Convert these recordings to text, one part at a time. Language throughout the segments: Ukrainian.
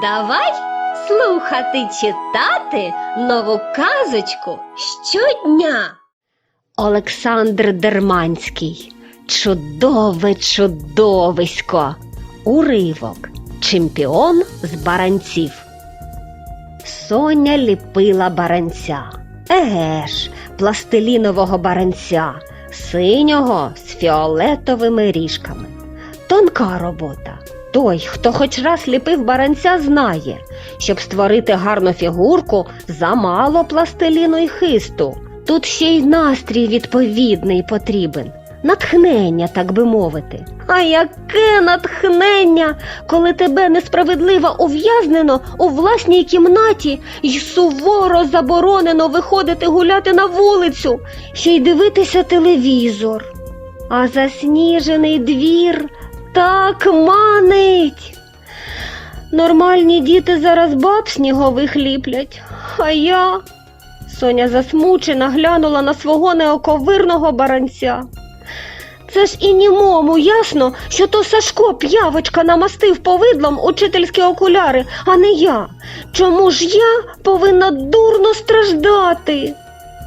Давай слухати читати нову казочку щодня. Олександр Дерманський. Чудове чудовисько. Уривок. Чемпіон з баранців. Соня ліпила баранця. Еге ж, пластилінового баранця, синього з фіолетовими ріжками. Тонка робота. Той, хто хоч раз ліпив баранця, знає, щоб створити гарну фігурку, замало пластиліну й хисту. Тут ще й настрій відповідний потрібен. Натхнення, так би мовити. А яке натхнення, коли тебе несправедливо ув'язнено у власній кімнаті й суворо заборонено виходити гуляти на вулицю, ще й дивитися телевізор. А засніжений двір так манить. Нормальні діти зараз баб снігових ліплять, а я. Соня засмучена глянула на свого неоковирного баранця. Це ж і німому ясно, що то Сашко п'явочка намастив повидлом учительські окуляри, а не я. Чому ж я повинна дурно страждати?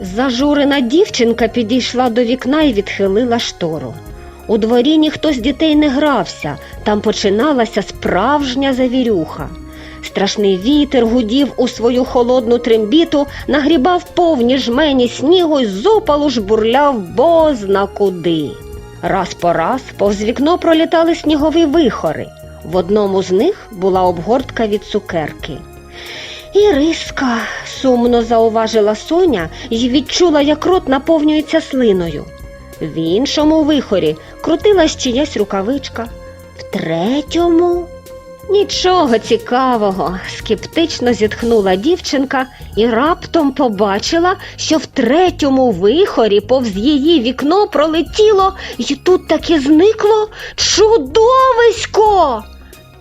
Зажурена дівчинка підійшла до вікна і відхилила штору. У дворі ніхто з дітей не грався, там починалася справжня завірюха. Страшний вітер гудів у свою холодну трембіту, нагрібав повні жмені снігу й з опалу жбурляв бозна куди. Раз по раз повз вікно пролітали снігові вихори. В одному з них була обгортка від цукерки. Іриска, сумно зауважила Соня і відчула, як рот наповнюється слиною. В іншому вихорі крутилась чиясь рукавичка. В третьому нічого цікавого, скептично зітхнула дівчинка і раптом побачила, що в третьому вихорі повз її вікно пролетіло і тут таки зникло чудовисько.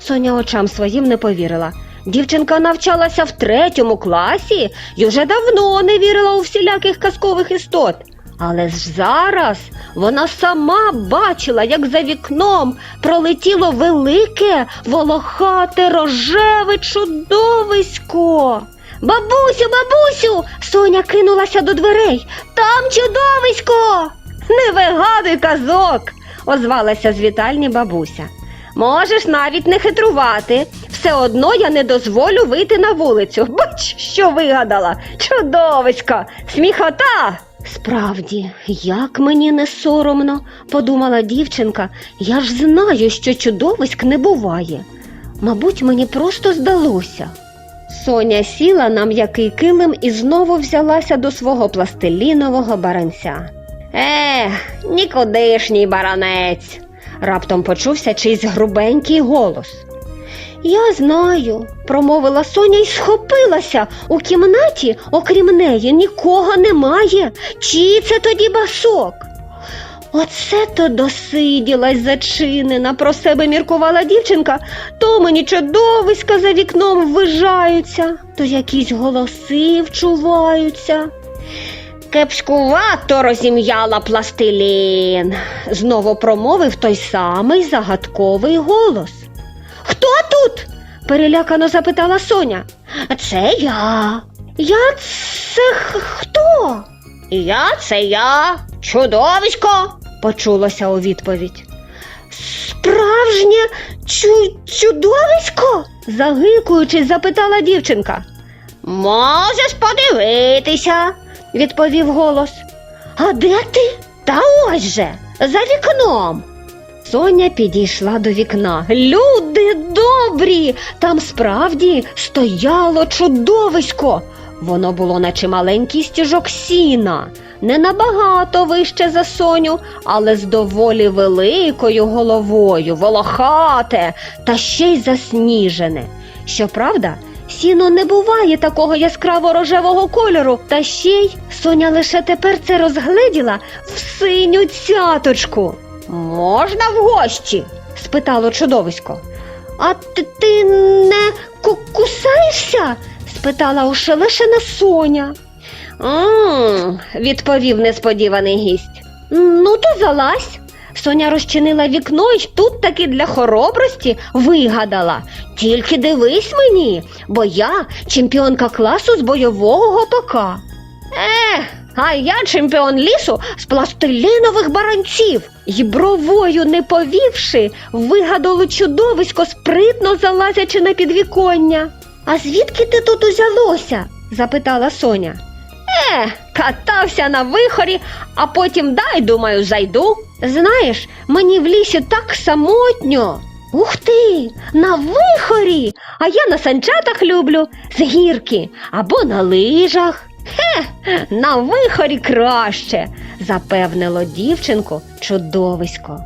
Соня очам своїм не повірила. Дівчинка навчалася в третьому класі і вже давно не вірила у всіляких казкових істот. Але ж зараз вона сама бачила, як за вікном пролетіло велике, волохате, рожеве чудовисько. Бабусю, бабусю, Соня кинулася до дверей. Там чудовисько. Не вигадуй казок, озвалася з вітальні бабуся. Можеш навіть не хитрувати. Все одно я не дозволю вийти на вулицю. Бач, що вигадала. Чудовисько, сміхота. Справді, як мені не соромно, подумала дівчинка, я ж знаю, що чудовиськ не буває. Мабуть, мені просто здалося. Соня сіла на м'який килим і знову взялася до свого пластилінового баранця. Ех, нікудишній баранець, раптом почувся чийсь грубенький голос. Я знаю, промовила Соня і схопилася. У кімнаті, окрім неї, нікого немає. Чий це тоді басок? Оце то досиділась зачинена, про себе міркувала дівчинка, то мені чудовиська за вікном ввижаються, то якісь голоси вчуваються. Кепськувато розім'яла пластилін, знову промовив той самий загадковий голос. Перелякано запитала Соня. Це я. Я це хто? Я це я, чудовисько, почулося у відповідь. Справжнє чу- чудовисько? загикуючись, запитала дівчинка. Можеш подивитися, відповів голос. А де ти? Та ось же, за вікном. Соня підійшла до вікна. Люди добрі! Там справді стояло чудовисько. Воно було наче маленький стіжок сіна, не набагато вище за Соню, але з доволі великою головою, волохате та ще й засніжене. Щоправда, сіно не буває такого яскраво рожевого кольору, та ще й Соня лише тепер це розгледіла в синю цяточку. Можна в гості? спитало чудовисько. А ти, не ку- кусаєшся? спитала ошелешена Соня. «М», відповів несподіваний гість. Ну, то залазь. Соня розчинила вікно і тут таки для хоробрості вигадала. Тільки дивись мені, бо я чемпіонка класу з бойового гопака. Ех, а я чемпіон лісу з пластилінових баранців. І бровою не повівши, вигадало чудовисько, спритно залазячи на підвіконня. А звідки ти тут узялося? запитала Соня. Е, катався на вихорі, а потім дай, думаю, зайду. Знаєш, мені в лісі так самотньо. Ух ти, на вихорі, а я на санчатах люблю, з гірки або на лижах. На вихорі краще, запевнило дівчинку чудовисько.